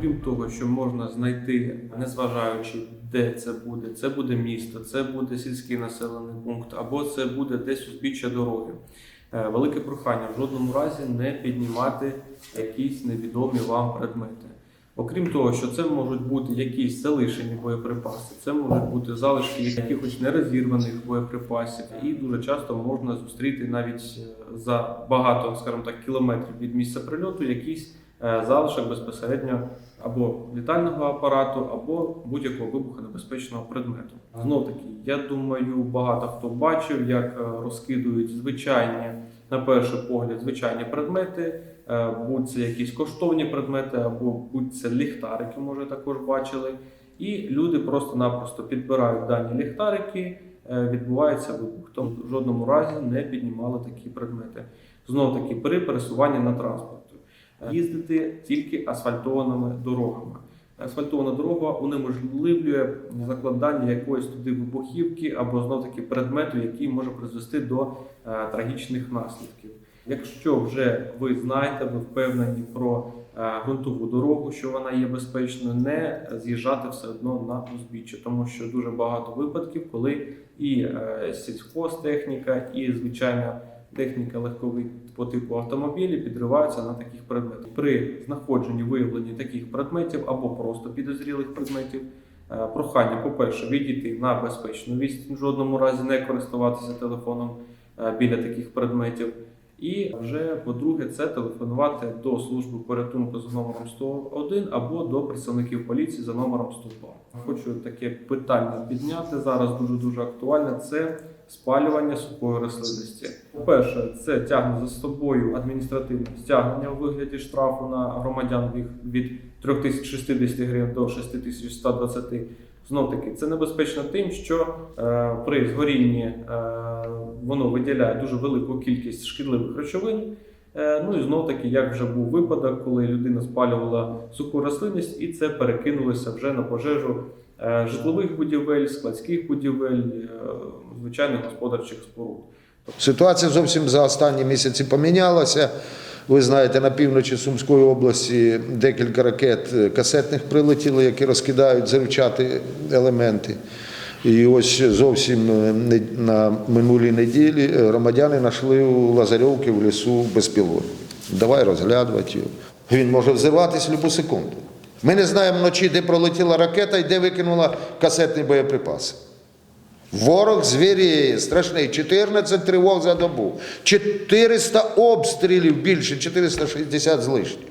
Окрім того, що можна знайти, незважаючи, де це буде, це буде місто, це буде сільський населений пункт, або це буде десь узбіччя дороги. Е, Велике прохання в жодному разі не піднімати якісь невідомі вам предмети. Окрім того, що це можуть бути якісь залишені боєприпаси, це можуть бути залишки якихось нерозірваних боєприпасів, і дуже часто можна зустріти навіть е, за багато, скажімо так, кілометрів від місця прильоту якийсь е, залишок безпосередньо або літального апарату, або будь-якого вибухонебезпечного предмету. Знов таки, я думаю, багато хто бачив, як е, розкидують звичайні, на перший погляд, звичайні предмети. Е, будь це якісь коштовні предмети, або будь це ліхтарики, може також бачили. І люди просто-напросто підбирають дані ліхтарики, е, відбувається вибух. Тому в жодному разі не піднімали такі предмети. Знов таки при пересуванні на транспорті. Е, Їздити тільки асфальтованими дорогами. Асфальтована дорога унеможливлює закладання якоїсь туди вибухівки або знов таки предмету, який може призвести до е, трагічних наслідків. Якщо вже ви знаєте, ви впевнені про е, ґрунтову дорогу, що вона є безпечною, не з'їжджати все одно на узбіччя, тому що дуже багато випадків, коли і е, сільхозтехніка, і звичайна техніка легкових по типу автомобілі підриваються на таких предметах. При знаходженні виявленні таких предметів або просто підозрілих предметів. е, Прохання, по-перше, відійти на безпечну відстань, в жодному разі не користуватися телефоном е, біля таких предметів. І вже по-друге, це телефонувати до служби порятунку за номером 101 або до представників поліції за номером 102. Хочу таке питання підняти зараз. Дуже дуже актуальне. Це спалювання сухої рослинності. По-перше, це тягне за собою адміністративне стягнення у вигляді штрафу на громадян від- від 3060 гривень до 6120. Знов таки, це небезпечно тим, що е, при згорінні е, воно виділяє дуже велику кількість шкідливих речовин. Е, ну і знов таки, як вже був випадок, коли людина спалювала суху рослинність, і це перекинулося вже на пожежу е, житлових будівель, складських будівель, е, звичайних господарчих споруд. Ситуація зовсім за останні місяці помінялася. Ви знаєте, на півночі Сумської області декілька ракет е, касетних прилетіло, які розкидають зривчати елементи. І ось зовсім е, на минулій неділі е, громадяни знайшли у Лазарьовки в лісу безпілотник. Давай розглядувати його. Він може взриватись будь-яку секунду. Ми не знаємо вночі, де пролетіла ракета і де викинула касетні боєприпаси. Ворог звіріє, страшний, 14 тривог за добу, 400 обстрілів більше, 460 з лишнім.